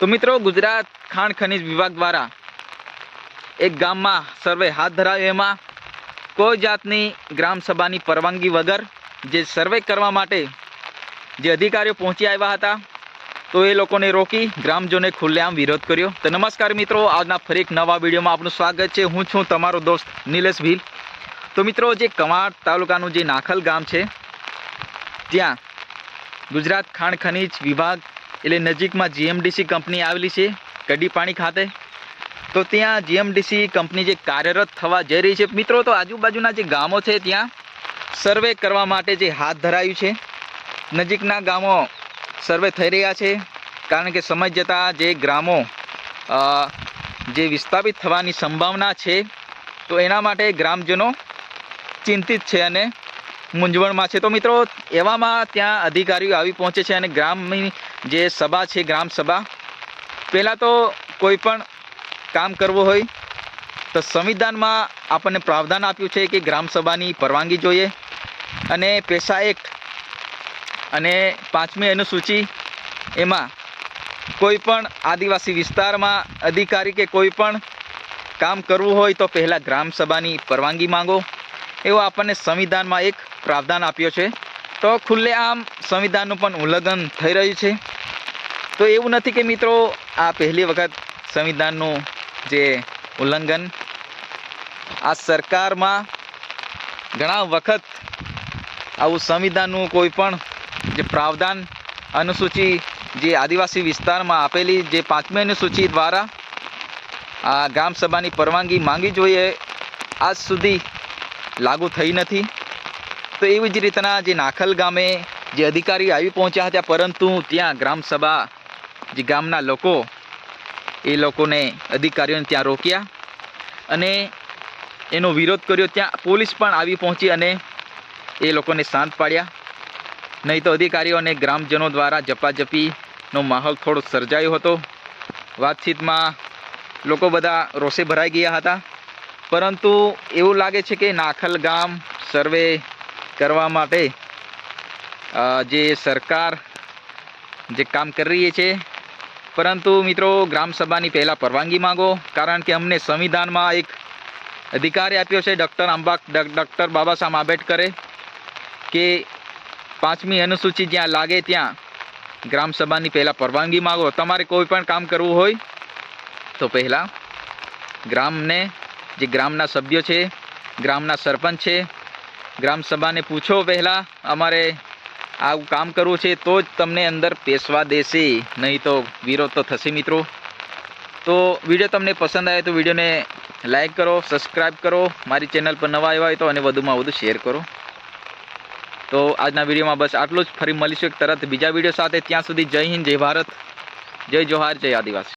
તો મિત્રો, ગુજરાત ખાણ ખનિજ વિભાગ દ્વારા એક ગામમાં સર્વે હાથ ધરાયો. એમાં કોઈ જાતની ગ્રામસભાની પરવાનગી વગર જે સર્વે કરવા માટે જે અધિકારીઓ પહોંચી આવ્યા હતા, તો એ લોકોને રોકી ગ્રામજનોએ ખુલ્લેઆમ વિરોધ કર્યો. તો નમસ્કાર મિત્રો, આજના ફરી એક નવા વિડીયોમાં આપનું સ્વાગત છે. હું છું તમારો દોસ્ત નિલેશ ભીલ. તો મિત્રો, જે કમાડ તાલુકાનું જે નાખલ ગામ છે ત્યાં ગુજરાત ખાણ ખનિજ વિભાગ એટલે નજીકમાં જીએમડીસી કંપની આવેલી છે કડી પાણી ખાતે. તો ત્યાં જીએમડીસી કંપની જે કાર્યરત થવા જઈ રહી છે, મિત્રો, તો આજુબાજુના જે ગામો છે ત્યાં સર્વે કરવા માટે જે હાથ ધરાયું છે. નજીકના ગામો સર્વે થઈ રહ્યા છે, કારણ કે સમય જતાં જે ગ્રામો જે વિસ્થાપિત થવાની સંભાવના છે, તો એના માટે ગ્રામજનો ચિંતિત છે અને મૂંઝવણમાં છે. તો મિત્રો, એવામાં ત્યાં અધિકારીઓ આવી પહોંચે છે અને ગ્રામની જે સભા છે, ગ્રામ સભા, પહેલાં તો કોઈ પણ કામ કરવું હોય તો સંવિધાનમાં આપણને પ્રાવધાન આપ્યું છે કે ગ્રામ સભાની પરવાનગી જોઈએ અને પેશા એક્ટ અને પાંચમી અનુસૂચિ એમાં કોઈ પણ આદિવાસી વિસ્તારમાં અધિકારી કે કોઈ પણ કામ કરવું હોય તો પહેલાં ગ્રામ સભાની પરવાનગી માંગો. એવો આપણને સંવિધાનમાં એક પ્રાવધાન આપ્યો છે. તો ખુલ્લેઆમ સંવિધાનનું પણ ઉલ્લંઘન થઈ રહ્યું છે. તો એવું નથી કે મિત્રો આ પહેલી વખત સંવિધાનનું જે ઉલ્લંઘન આ સરકારમાં ઘણા વખત આવું સંવિધાનનું કોઈ પણ જે પ્રાવધાન અનુસૂચિ જે આદિવાસી વિસ્તારમાં આપેલી જે પાંચમી અનુસૂચિ દ્વારા આ ગ્રામસભાની પરવાનગી માંગવી જોઈએ, આજ સુધી લાગુ થઈ નથી. તો એવી જ રીતના જે નાખલ ગામે જે અધિકારી આવી પહોંચ્યા હતા, પરંતુ ત્યાં ગ્રામસભા જે ગામના લોકો, એ લોકોને અધિકારીઓને ત્યાં રોક્યા અને એનો વિરોધ કર્યો. ત્યાં પોલીસ પણ આવી પહોંચી અને એ લોકોને શાંત પાડ્યા. નહીં તો અધિકારીઓ અને ગ્રામજનો દ્વારા ઝપાઝપીનો માહોલ થોડો સર્જાયો હતો. વાતચીતમાં લોકો બધા રોષે ભરાઈ ગયા હતા. પરંતુ એવું લાગે છે કે નાખલ ગામ સર્વે કરવા માટે જે સરકાર જે કામ કરી રહી છે. પરંતુ મિત્રો ગ્રામસભાની પહેલાં પરવાનગી માંગો, કારણ કે અમને સંવિધાનમાં એક અધિકાર આપ્યો છે, ડૉક્ટર આંબા ડૉક્ટર બાબા સાહેબ આંબેડકરે, કે પાંચમી અનુસૂચિ જ્યાં લાગે ત્યાં ગ્રામસભાની પહેલાં પરવાનગી માંગો. તમારે કોઈ પણ કામ કરવું હોય, તો પહેલાં ગ્રામને જે ગ્રામના સભ્યો છે, ગ્રામના સરપંચ છે, ગ્રામ સભાને પૂછો પહેલાં અમારે આવું કામ કરવું છે તો જ તમને અંદર પેશવા દેશે. નહીં તો વિરોધ તો થશે મિત્રો. તો વીડિયો તમને પસંદ આવે તો વિડીયોને લાઈક કરો સબસ્ક્રાઈબ કરો, મારી ચેનલ પર નવા આવ્યા હોય તો અને વધુમાં વધુ શેર કરો. તો આજના વિડીયોમાં બસ આટલું જ. ફરી મળીશું એક તરત બીજા વીડિયો સાથે. ત્યાં સુધી જય હિન્દ, જય ભારત, જય જોહાર, જય આદિવાસી.